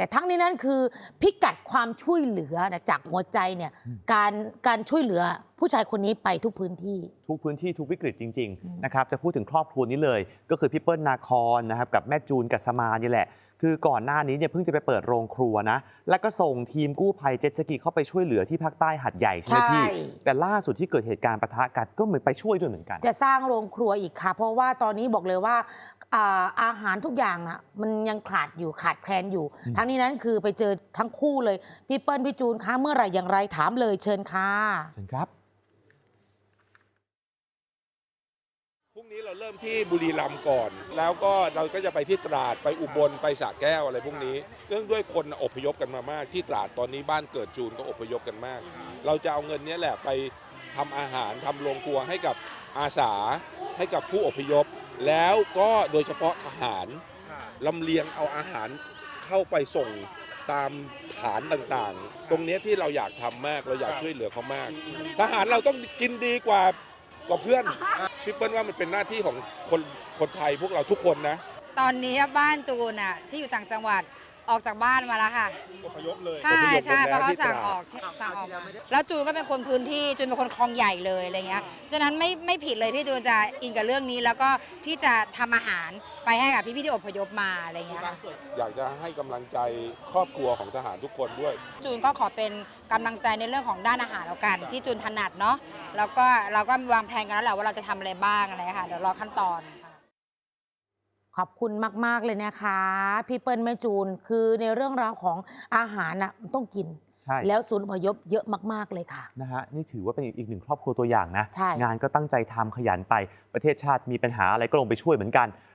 แต่ทั้งนี้นั่นคือพิกัดความช่วยเหลือนะจากหัวใจเนี่ยการการช่วยเหลือผู้ชายคนนี้ไปทุกพื้นที่ ทุกพื้นที่ทุกวิกฤตจริงอืมๆนะครับ จะพูดถึงครอบครัวนี้เลย ก็คือพี่เปิ้ลนาคอนนะครับกับแม่จูนกัสมานี่แหละ คือก่อนหน้านี้เนี่ยเพิ่งจะไปเปิดโรงครัวนะ แล้วก็ส่งทีมกู้ภัยเจ็ตสกีเข้าไปช่วยเหลือที่ภาคใต้หัดใหญ่ใช่ไหมพี่ ใช่ แต่ล่าสุดที่เกิดเหตุการณ์ปะทะกันก็เหมือนไปช่วยด้วยเหมือนกัน จะสร้างโรงครัวอีกค่ะ เพราะว่าตอนนี้บอกเลยว่าอ่าอาหารทุกอย่างนะมันยังขาดอยู่ขาดแคลนอยู่ อืม ทั้งนี้นั้นคือไปเจอทั้งคู่เลย พี่เปิ้ลพี่จูนคะเมื่อไหร่อย่างไรถามเลยเชิญค่ะ เชิญครับ รุ่งนี้เราเริ่มที่บุรีรัมย์ก่อน แล้วก็เราก็จะไปที่ตราดไปอุบลไปสระแก้วอะไรพวกนี้เรื่องด้วยคนอพยพกันมามาก ที่ตราดตอนนี้บ้านเกิดจูนก็อพยพกันมาก เราจะเอาเงินนี้แหละไปทำอาหารทำโรงครัวให้กับอาสา ให้กับผู้อพยพ แล้วก็โดยเฉพาะทหารลำเลียงเอาอาหารเข้าไปส่งตามฐานต่างๆ ตรงนี้ที่เราอยากทำมากเราอยากช่วยเหลือเขามาก ทหารเราต้องกินดีกว่า กว่าเพื่อนพี่เปิ้ลว่ามันเป็นหน้าที่ของคนคนไทยพวกเราทุกคนนะ ตอนนี้บ้านจูนอะที่อยู่ต่างจังหวัด ออกจากบ้านมาแล้วค่ะ อพยพเลย ใช่ใช่อพเพยพราะหมดแล้วเขาที่สั่งตรออกสั่งออกมาแล้วจูนก็เป็นคนพื้นที่จูนเป็นคนคลองใหญ่เลยอะไรเงี้ยฉะนั้นไม่ไม่ผิดเลยที่จูนจะอินกับเรื่องนี้ แล้วก็ที่จะทำอาหารไปให้กับพี่ๆที่อพยพมาอะไรเงี้ยค่ะอยากจะให้กำลังใจครอบครัวของทหารทุกคนด้วย จูนก็ขอเป็นกำลังใจในเรื่องของด้านอาหารแล้วกัน ที่จูนถนัดเนาะแล้วก็เราก็วางแผนกันแล้วแหละว่าเราจะทำอะไรบ้างอะไรค่ะเดี๋ยวรอขั้นตอนค่ะ ขอบคุณมาก ๆ เลยนะคะ พี่เปิ้ลแม่จูนคือในเรื่องราวของอาหารน่ะมันต้องกิน ใช่แล้วศูนย์อพยพเยอะมาก ๆ เลยค่ะ นะฮะนี่ถือว่าเป็นอีกหนึ่งครอบครัวตัวอย่างนะ ใช่ งานก็ตั้งใจทำขยันไปประเทศชาติมีปัญหาอะไรก็ลงไปช่วยเหมือนกัน